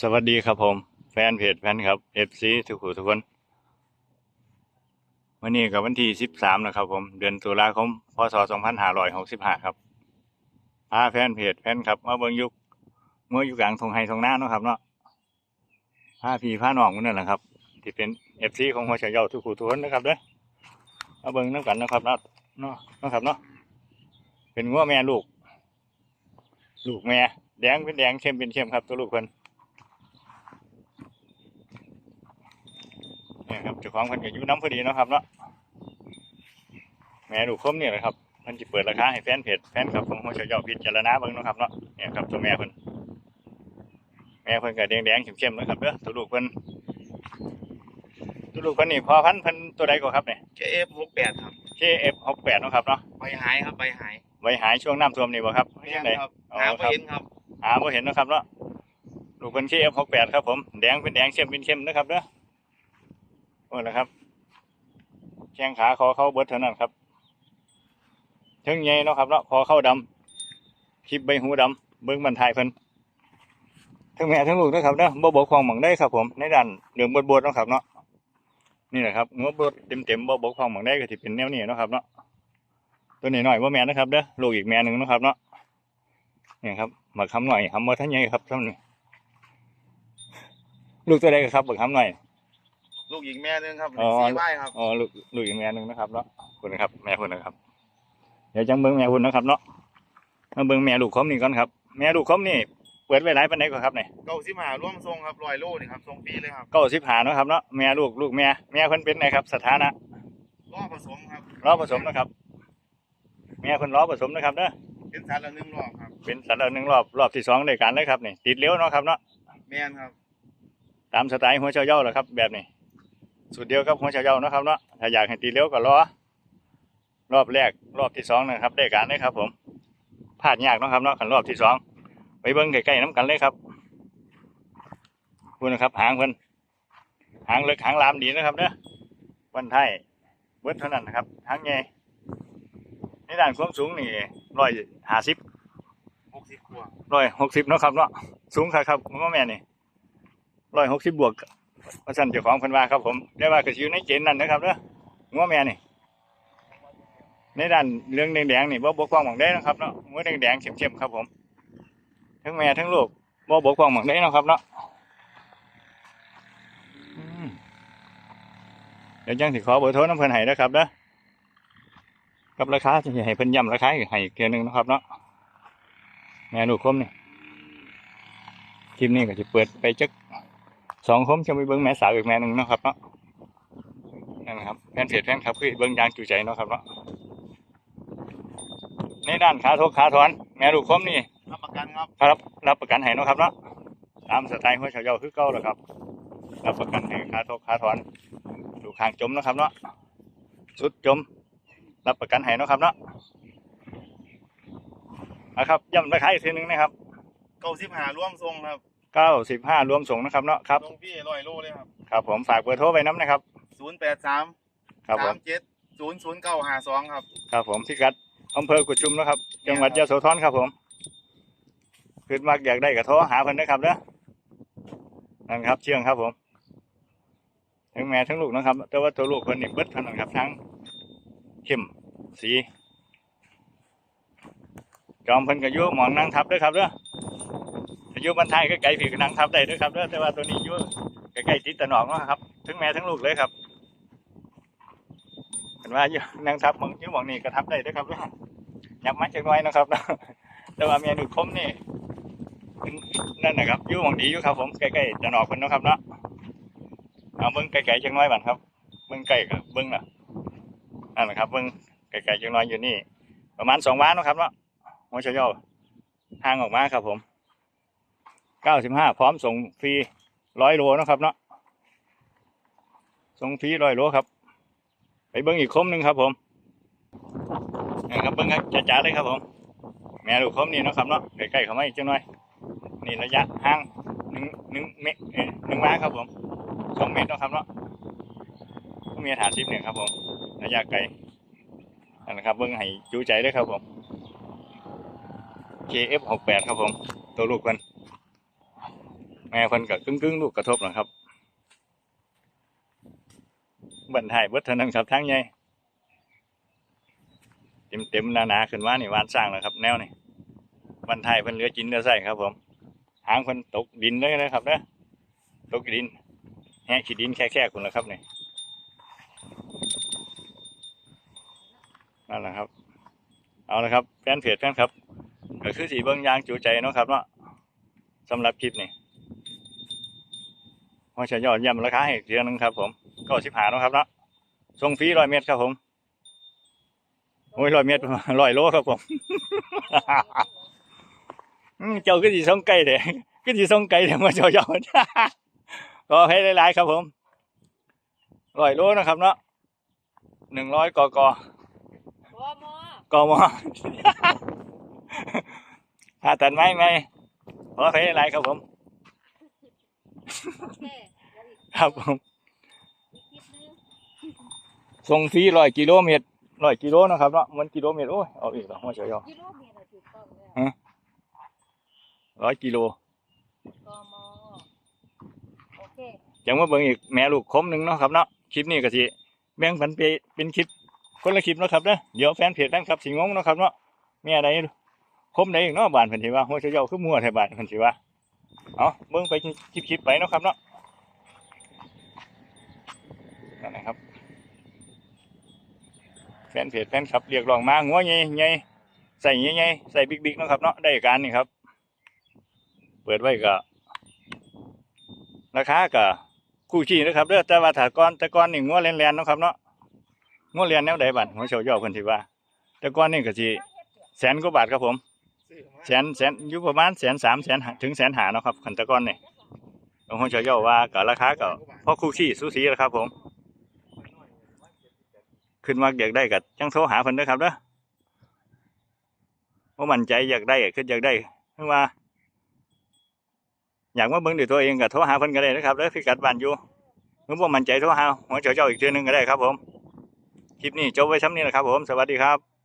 สวัสดีครับผม แฟนเพจแฟนครับ FC ทุกผู้ทุกคน วันนี้กับวันที่13นะครับ ผม เดือนตุลาคมพศ2565ครับพาแฟนเพจแฟนครับมาเบิ่งยุคเมื่ออยู่กลางทงไฮทงหน้าเนาะครับเนาะพาพี่พาน้องมันนั่นแหละครับ ที่เป็น FC ของหัวเฉยเยาทุกผู้ทุกคนนะครับเด้อมาเบิ่งน้ำกันนะครับเนาะเนาะนะครับเนาะเป็นงัวแม่ลูก ลูกแม่แดงเป็นแดงเข้มเป็นเข้มครับ ตัวลูกเพิ่นเนี่ยครับเจ้าของเพิ่นก็อยู่น้ำพอดีเนาะครับเนาะแม่ดูคมเนี่ยแหละครับเพิ่นจะเปิดราคาให้แฟนเพจแฟนคลับของหัวเฉยเยาพิจารณาเบิ่งเนาะครับเนาะเนี่ยครับตัวแม่เพิ่นแม่เพิ่นก็แดงๆเข้มๆนะครับเด้อตัวลูกเพิ่นตัวลูกเพิ่นนี่พอพันธุ์เพิ่นตัวใดก็ครับเนี่ย KF หกแปดครับ KF68 เนาะครับเนาะ ใบหายครับใบหาย ไว้หายช่วงน้ำท่วมนี่บ่ครับไม่จัยังงไดครับอ๋อหาคไม่รับเห็นครับหาบ่เห็นเนาะครับเนาะลูกเพิ่น KF68 ครับผมแดงเป็นแดงเข้มเป็นเข้มนะครับเด้อโอ้นะครับแข้งขาคอเข้าเบิดเท่านั้นครับถึงใหญ่เนาะครับเนาะคอเข้าดำคลิปใบหูดำเบิ้งบันทายเพิ่นทั้งแม่ทั้งลูกนะครับเนาะบ่บกคลองหม่องได้ครับผมในด้านเหลืองบดบดๆเนาะครับเนาะนี่แหละครับงบบดเต็มเต็มๆบ่บกคลองหม่องได้ก็สิเป็นแนวนี้เนาะครับเนาะ ตัวนี้หน่อยบ่แม่นนะครับเด้อลูกอีกแม่หนึงเนาะครับเนาะนี่ครับบักคำหน่อยคำบ่ทันใหญ่ครับท่านนี้ลูกตัวใดก็ครับบักคำหน่อยลูกหญิงแม่นึงครับอ๋อสีไหวครับอ๋อลูกลูกอีกแม่หนึงนะครับเนาะคุณนะครับ แม่คุณนะครับ เดี๋ยวจังเบิ้งแม่คุณนะครับเนาะมาเบิ้งแม่ลูกคมนี่ก่อนครับแม่ลูกคมนี่เปิดไว้หลายปานใดก่อนครับเนี่ยเก้าสิบหาร่วมทรงครับลอยโลนี่ครับทรงฟรีเลยครับเก้าสิบหาเนาะครับเนาะแม่ลูกลูกแม่แม่เพิ่นเป็นไงครับ สถานะรอบผสมครับล้อผสมนะครับ แม่เพิ่นล้อผสมนะครับเนาะเป็นสารละหนึ่งรอบครับ เป็นสัตว์หนึ่งรอบรอบที่สองในการเลยครับนี่ติดเลี้ยวเนาะครับเนาะแม่นครับ ตามสไตล์หัวเจ้าเย้าแหละครับแบบนี้สุดเดียวกับหัวเจ้าเย้าเนาะครับเนาะถ้าอยากให้ติดเลี้ยวก็ล้อรอบแรกรอบที่สองนะครับได้การเลยครับ ผมพลาดยากเนาะครับเนาะขันรอบที่สองไปเบิ้งใกล้ๆน้ำกันเลยครับคุณนะครับหางเพิ่นหางเล็กหางลามดีนะครับเนาะวันไทยเบิ้เท่านั้นนะครับหางใหญ่ ในด้านความสูงนี่ร้อยห้าสิบหกสิบกว่าร้อยหกสิบเนาะครับเนาะสูงครับครับผมว่าแม่นี่ร้อยหกสิบบวกว่าสั่นเจ้าของเพันว่าครับผมได้ว่าก็สิอยู่ในเกณฑ์นั้นนะครับเนาะงัวแม่นี่ในด้านเรื่องแดงๆนี่บ่บกพร่องหม่องได้นะครับเนาะงัวแดงๆเข้มๆครับผมทั้งแม่ทั้งลูกบ่บกพร่องหม่องได้เนาะครับเนาะอืมเดี๋ยวจังสิขอเบอร์โทรน้ำเพิ่นให้นะครับเด้อ กับราคาที่ให้เพิ่นย้ำราคาให้อีกเทื่อหนึงนะครับเนาะแม่ลูกคมนี่คลิปนี้ก็จะเปิดไปจักสองคมจะไปเบิ้งแม่สาวอีกแม่หนึ่งเนาะครับเนาะนั่นนะครับแฟนเพจแฟนครับคือเบิ้งยางจูใจเนาะครับเนาะในด้านขาทกขาถอน แม่ลูกคมนี่รับประกันครับครับรับประกันให้เนาะครับเนาะตามสไตล์หัวเฉาเยาคือเก่าแล้วครับรับประกันให้ขาทกขาถอนดูกคางจมเนาะครับเนาะสุดจม รับประกันให้เนาะครับเนาะนะครับย้ำราคาอีกทีหนึงนะครับเก้าสิบหาร่วมทรงครับเก้าสิบห้ารวมส่งนะครับเนาะครับทรงฟรีลอยโลเลยครับครับ ผมฝากเบอร์โทรไปน้ำนะครับศูนย์แปดสามครับผสามมเจ็ดศูนย์ศูนย์เก้าหาสองครับ ครับผมพิกัดอำเภอกุดชุมนะครับ จังหวัดยะโสธรครับผมขึ้นมากอยากได้ก็โทรหาเพิ่นนะครับเด้อนั่นครับเชียงครับผมทั้งแม่ทั้งลูกนะครับ แต่ว่าตัวลูกเพิ่นนี่เบิดเท่านั้นครับทั้ง เข้มสีจอมเพิ่นก็อยู่หมองนั่งทับด้อครับเด้ออายุบรรทายก็ไกลผีก็นั่งทับได้เด้อครับเด้อแต่ว่าตัวนี้ยู่ใกล้ๆติดตะหนองเนาะครับทั้งแม่ทั้งลูกเลยครับเห็นว่ายู่นั่งทับมองยู่หมองนี่ก็ทับได้ด้วยครับยับมาจักน้อยนะครับแต่ว่าเมียหนูคมนี่นั่นนะครับยู่หมองดียู่ครับ ผมใกล้ๆจะนอกเพิ่นเนาะครับเนาะเอาเบิ้งไกลๆจักน้อยบัดครับเบิ้งใกล้กับเบิ้งน่ะ นั่นแหละครับเบิ้งไกลๆจักหน้อยอยู่นี่ ประมาณสองวาเนะครับเนาะหัวเชยอห่างออกมาครับผมเก้าสิบห้าพร้อมส่งฟรีร้อยโลนะครับเนาะส่งฟรีร้อยโลครับ ไปเบิ้งอีกคมหนึ่งครับผมนี่ครับเบิ้งครับจ๋าๆเลยครับผม แม่ลูกคมนี่นะครับเนาะใกล้ๆเข้ามาอีกจังหน่อย นี่ระยะห่างหนึ่งหนึ่งเมตรหนึ่งม้าครับผมสองเมตรนะครับเนาะมีฐานสิบเนี่ยครับผม ระยะไกลนนะครับเบิ้งให้จูใจด้วยครับผม KF หกแปดครับผม ตัวลูกเพิ่นแม่เพิ่นก็กึ่งกึ่งๆลูกกระทบนะครับบันทายเบิดเท่านั้นครับทั้งใหญ่เต็มเต็มๆหนาๆขึ้นมานี่วานสร้างแล้วครับ แนวนี่บันทายเพิ่นเหลือกินเหลือใส่ครับผมหางเพิ่นตกดินเลยนะครับเด้อตกดินแหะขี้ดินแค่ๆคุณละครับนี่ นั่นแหละครับ เอาละครับแฟนเพจแฟนครับก็คือสีเบิ้งยางจูใจเนาะครับเนาะสำหรับคลิปนี้พอจะยอดเยี่ยมราคาให้อีกเดือนนึงครับ ผมก็สิบหาเนาะครับเนาะส่งฟรีร้อยเมตรครับผมโอ้ยร้อยเมตรร้อยโลครับผมเจ้าก็สีส่งไก่เด้ก็สีส่งไก่เด้มาเจ้าเจ้าก็ให้หลายๆครับผมร้อยโลนะครับเนาะหนึ่งร้อยกอมอ กมถ้าตัดไม้ไหมขอให้หลายๆครับผมโอเคแล้วอีกครับผมอีกนิดนึงส่งฟรีร้อยกิโลเมตรร้อยกิโลนะครับเนาะมันกิโลเมตรโอ้ยเอาอีกแล้วหัวเฉยกิโลเมตรอะถูกต้องแล้วร้อยกิโลกมโอเคจังว่าเบิ่งอีกแม่ลูกคมหนึ่งเนาะครับเนาะคลิปนี้ก็สิแบ่งปันไปเป็นคลิป คนละคลิปเนาะครับเนาะเดี๋ยวแฟนเพจแฟนคลับสิงงเนาะครับเนาะมีอะไรคมได้อีกเนาะบานเพิ่นสิว่าหัวเฉยคือมั่วแท้บานเพิ่นสิว่าเอาเบิ่งไปคลิปๆไปเนาะครับเนาะนั่นนะครับ แฟนเพจแฟนคลับเรียกร้องมาหัวใหญ่ใหญ่ใส่ใหญ่ๆใส่บิ๊กๆเนาะครับเนาะได้การนี่ครับ เปิดไว้ก็ราคาก็คู่ขี้นะครับเด้อแต่ว่าถาก้อนแต่ก้อนนี่งัวแลนๆเนาะครับเนาะ งัวเลียนแนวใดบัดหัวเฉาย่อเพิ่ว่า แต่ก้อนนี่ก็สิแสนกว่าบาทครับผมแสนแสนอยู่ประมาณแสนสามแสนถึงแสนหาเนาะครับคันตะก้อนนี่หัวเฉาย่อว่าก็ราคาก็พ่อคู่ขี้สูสีแล้วครับ ผม ขึ้นมาอยากได้ก็จังโทรหาเพิ่นด้อครับเด้อว่ามั่นใจอยากได้ขึ้นอยากได้คือว่า อยากมาเบิ่งด้วยตัวเองก็โทรหาเพิ่นก็ได้นะครับเด้อพิกัดบ้านอยู่เมื่อบ่มั่นใจโทรหาหัวเจ้าเจ้าอีกเทือนึงก็ได้ครับผม คลิปนี้จบไว้ช้ำนี้นะครับผม สวัสดีครับ